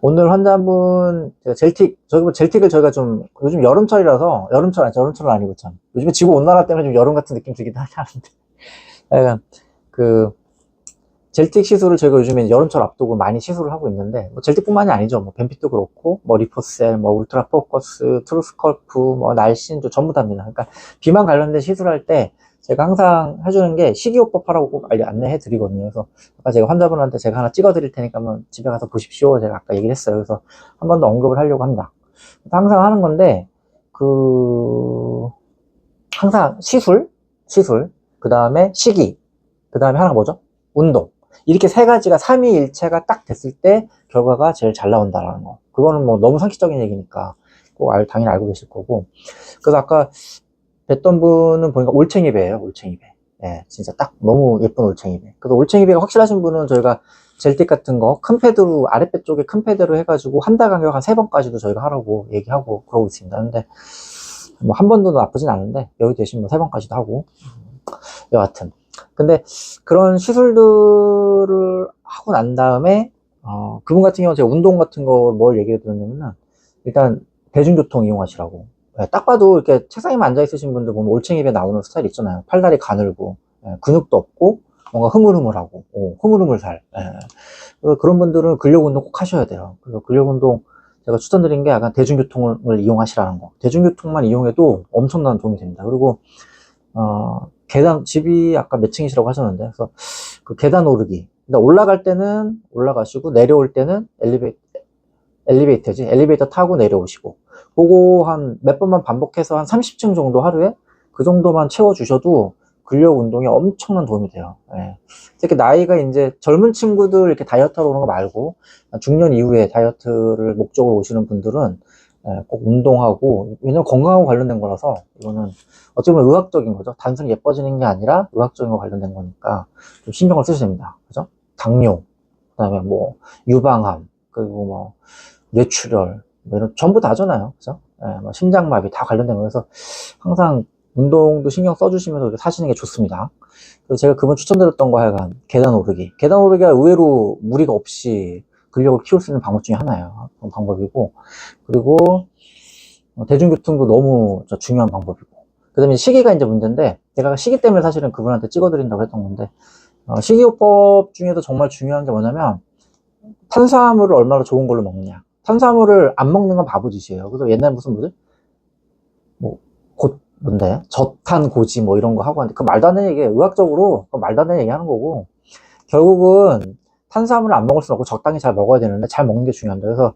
오늘 환자분 젤틱 저기 뭐 젤틱을 저희가 좀 요즘 여름철이라서 여름철 아니 여름철은 아니고 참. 요즘에 지구 온난화 때문에 좀 여름 같은 느낌 들긴 하는데. 약간 그 젤틱 시술을 저희가 요즘에 여름철 앞두고 많이 시술을 하고 있는데 뭐 젤틱뿐만이 아니죠. 뭐 벤핏도 그렇고 뭐 리포셀 뭐 울트라 포커스 트루스컬프 뭐 날씬도 전부 다입니다. 그러니까 비만 관련된 시술할 때 제가 항상 해주는 게 식이요법 하라고 꼭 알려- 안내해 드리거든요. 그래서 아까 제가 환자분한테 제가 하나 찍어 드릴 테니까 한번 집에 가서 보십시오. 제가 아까 얘기를 했어요. 그래서 한 번 더 언급을 하려고 합니다. 항상 하는 건데, 그, 항상 시술, 시술, 그 다음에 식이, 그 다음에 하나가 뭐죠? 운동. 이렇게 세 가지가 삼위일체가 딱 됐을 때 결과가 제일 잘 나온다라는 거. 그거는 뭐 너무 상식적인 얘기니까 꼭 알, 당연히 알고 계실 거고. 그래서 아까 뵀던 분은 보니까 올챙이 배예요, 올챙이 배. 예, 진짜 딱 너무 예쁜 올챙이 배. 그래서 올챙이 배가 확실하신 분은 저희가 젤틱 같은 거 큰 패드로, 아랫배 쪽에 큰 패드로 해가지고 한 달 간격 한 세 번까지도 저희가 하라고 얘기하고 그러고 있습니다. 근데 뭐 한 번도 나쁘진 않은데 여기 대신 뭐 세 번까지도 하고. 여하튼. 근데 그런 시술들을 하고 난 다음에, 어, 그분 같은 경우는 제가 운동 같은 거 뭘 얘기를 드렸냐면은 일단 대중교통 이용하시라고. 예, 딱 봐도 이렇게 책상에만 앉아 있으신 분들 보면 올챙이배 나오는 스타일 있잖아요. 팔다리 가늘고, 예, 근육도 없고, 뭔가 흐물흐물하고, 오, 흐물흐물 살. 예. 그런 분들은 근력 운동 꼭 하셔야 돼요. 그래서 근력 운동 제가 추천드린 게 약간 대중교통을 이용하시라는 거. 대중교통만 이용해도 엄청난 도움이 됩니다. 그리고, 어, 계단, 집이 아까 몇 층이시라고 하셨는데, 그래서 그 계단 오르기. 올라갈 때는 올라가시고, 내려올 때는 엘리베이, 엘리베이터지. 엘리베이터 타고 내려오시고. 그거 한 몇 번만 반복해서 한 30층 정도 하루에 그 정도만 채워주셔도 근력 운동에 엄청난 도움이 돼요. 예. 특히 나이가 이제 젊은 친구들 이렇게 다이어트 하러 오는 거 말고 중년 이후에 다이어트를 목적으로 오시는 분들은 예, 꼭 운동하고 왜냐면 건강하고 관련된 거라서 이거는 어찌 보면 의학적인 거죠. 단순히 예뻐지는 게 아니라 의학적인 거 관련된 거니까 좀 신경을 쓰셔야 됩니다. 그죠? 당뇨, 그다음에 뭐 유방암, 그리고 뭐 뇌출혈, 뭐 이런 전부 다잖아요. 그죠? 예, 뭐 심장마비 다 관련된 거여서 항상 운동도 신경 써주시면서 사시는 게 좋습니다. 그래서 제가 그분 추천드렸던 거 하여간 계단 오르기. 계단 오르기가 의외로 무리가 없이 근력을 키울 수 있는 방법 중에 하나예요. 그런 방법이고. 그리고 어, 대중교통도 너무 저 중요한 방법이고. 그 다음에 시기가 이제 문제인데, 제가 시기 때문에 사실은 그분한테 찍어드린다고 했던 건데, 어, 식이요법 중에도 정말 중요한 게 뭐냐면, 탄수화물을 얼마나 좋은 걸로 먹느냐. 탄수화물을 안 먹는 건 바보짓이에요. 그래서 옛날 무슨 뭐지? 뭐, 곧, 뭔데? 저탄 고지 뭐 이런 거 하고 하는데, 그 말도 안 되는 얘기, 의학적으로 그 말도 안 되는 얘기 하는 거고, 결국은 탄수화물을 안 먹을 수는 없고 적당히 잘 먹어야 되는데, 잘 먹는 게 중요합니다. 그래서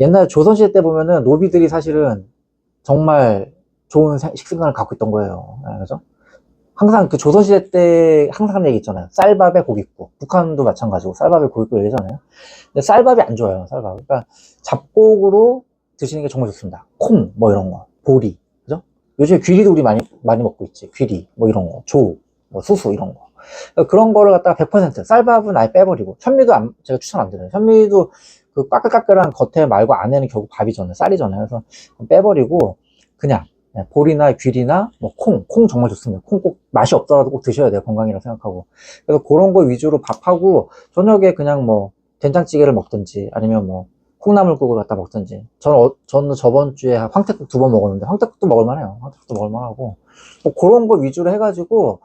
옛날 조선시대 때 보면은 노비들이 사실은 정말 좋은 생- 식습관을 갖고 있던 거예요. 예, 그죠? 항상 그 조선시대 때 항상 얘기 있잖아요. 쌀밥에 고깃국. 북한도 마찬가지고 쌀밥에 고깃국 얘기잖아요. 근데 쌀밥이 안 좋아요. 쌀밥. 그러니까 잡곡으로 드시는 게 정말 좋습니다. 콩, 뭐 이런 거. 보리. 그죠? 요즘에 귀리도 우리 많이, 많이 먹고 있지. 귀리, 뭐 이런 거. 조, 뭐 수수 이런 거. 그러니까 그런 거를 갖다가 100% 쌀밥은 아예 빼버리고 현미도 안- 제가 추천 안 드려요. 현미도 그 까끌까끌한 겉에 말고 안에는 결국 밥이잖아요. 쌀이잖아요. 그래서 빼버리고 그냥 네, 보리나 귀리나 뭐 콩, 콩 정말 좋습니다. 콩 꼭 맛이 없더라도 꼭 드셔야 돼요. 건강이라고 생각하고. 그래서 그런 거 위주로 밥하고 저녁에 그냥 뭐 된장찌개를 먹든지 아니면 뭐 콩나물국을 갖다 먹든지. 저는, 어- 저는 저번 주에 황태국 두 번 먹었는데 황태국도 먹을만해요. 황태국도 먹을만하고 뭐 그런 거 위주로 해가지고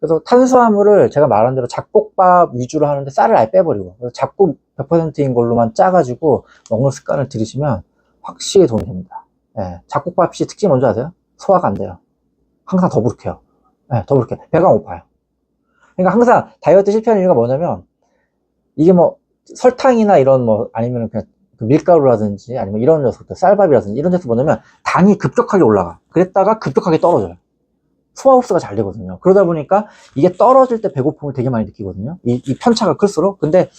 그래서 탄수화물을 제가 말한 대로 잡곡밥 위주로 하는데 쌀을 아예 빼버리고 잡곡 100%인 걸로만 짜가지고 먹는 습관을 들이시면 확실히 도움이 됩니다. 예, 잡곡밥이 특징이 뭔지 아세요? 소화가 안 돼요. 항상 더부룩해요. 예, 더부룩해. 배가 고파요. 그러니까 항상 다이어트 실패하는 이유가 뭐냐면 이게 뭐 설탕이나 이런 뭐 아니면 그냥 그 밀가루라든지 아니면 이런 녀석들 쌀밥이라든지 이런 데서 뭐냐면 당이 급격하게 올라가. 그랬다가 급격하게 떨어져요. 소화 흡수가 잘 되거든요. 그러다 보니까 이게 떨어질 때 배고픔을 되게 많이 느끼거든요. 이, 이 편차가 클수록. 근데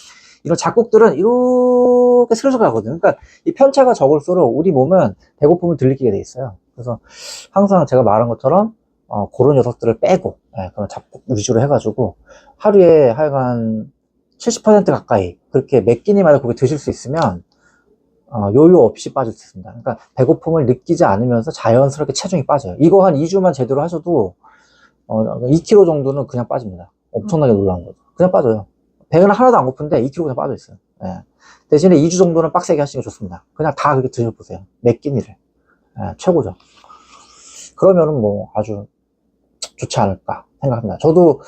이런 작곡들은 이렇게 슬슬 가거든요. 그러니까 이 편차가 적을수록 우리 몸은 배고픔을 덜 느끼게 돼 있어요. 그래서 항상 제가 말한 것처럼 어, 그런 녀석들을 빼고 예, 그런 잡곡 위주로 해가지고 하루에 하여간 70% 가까이 그렇게 몇 끼니마다 그렇게 드실 수 있으면 어, 요요 없이 빠질 수 있습니다. 그러니까 배고픔을 느끼지 않으면서 자연스럽게 체중이 빠져요. 이거 한 2주만 제대로 하셔도 어, 2kg 정도는 그냥 빠집니다. 엄청나게 놀라운 거죠. 그냥 빠져요. 배는 하나도 안 고픈데 2kg 그냥 빠져 있어요. 예. 대신에 2주 정도는 빡세게 하시는 게 좋습니다. 그냥 다 그렇게 드셔보세요. 몇 끼니를. 예, 최고죠. 그러면은 뭐 아주 좋지 않을까 생각합니다. 저도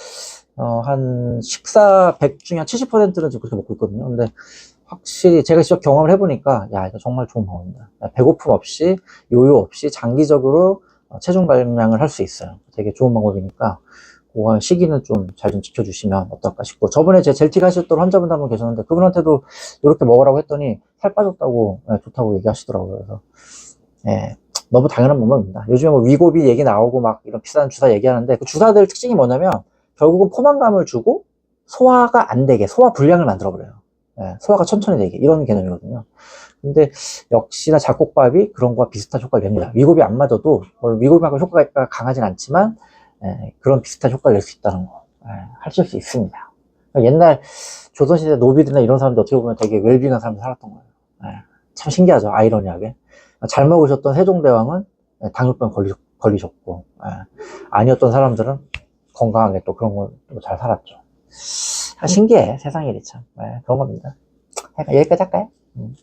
어, 한 식사 100 중에 한 70%는 지금 그렇게 먹고 있거든요. 근데 확실히 제가 직접 경험을 해보니까 야 이거 정말 좋은 방법입니다. 배고픔 없이 요요 없이 장기적으로 어, 체중 감량을 할 수 있어요. 되게 좋은 방법이니까 그거 시기는 좀 잘 좀 지켜주시면 어떨까 싶고 저번에 제 젤틱 하셨던 환자분 한 분 계셨는데 그분한테도 이렇게 먹으라고 했더니 살 빠졌다고 예, 좋다고 얘기하시더라고요. 그래서 예, 너무 당연한 방법입니다. 요즘에 뭐 위고비 얘기 나오고 막 이런 비싼 주사 얘기하는데 그 주사들 특징이 뭐냐면 결국은 포만감을 주고 소화가 안 되게 소화 불량을 만들어 버려요. 예, 소화가 천천히 되게 이런 개념이거든요. 근데 역시나 작곡밥이 그런 거와 비슷한 효과를 냅니다. 위고비 안 맞아도 위고비하고 효과가 강하진 않지만 예, 그런 비슷한 효과를 낼 수 있다는 거 예, 하실 수 있습니다. 그러니까 옛날 조선시대 노비들이나 이런 사람들 어떻게 보면 되게 웰빙한 사람들 살았던 거예요. 예, 참 신기하죠. 아이러니하게. 잘 먹으셨던 세종대왕은 예, 당뇨병 걸리, 걸리셨 고 예, 아니었던 사람들은 건강하게 또 그런 거 잘 살았죠. 아, 신기해 세상 일이 참 예, 그런 겁니다. 여기까지 할까요? 음.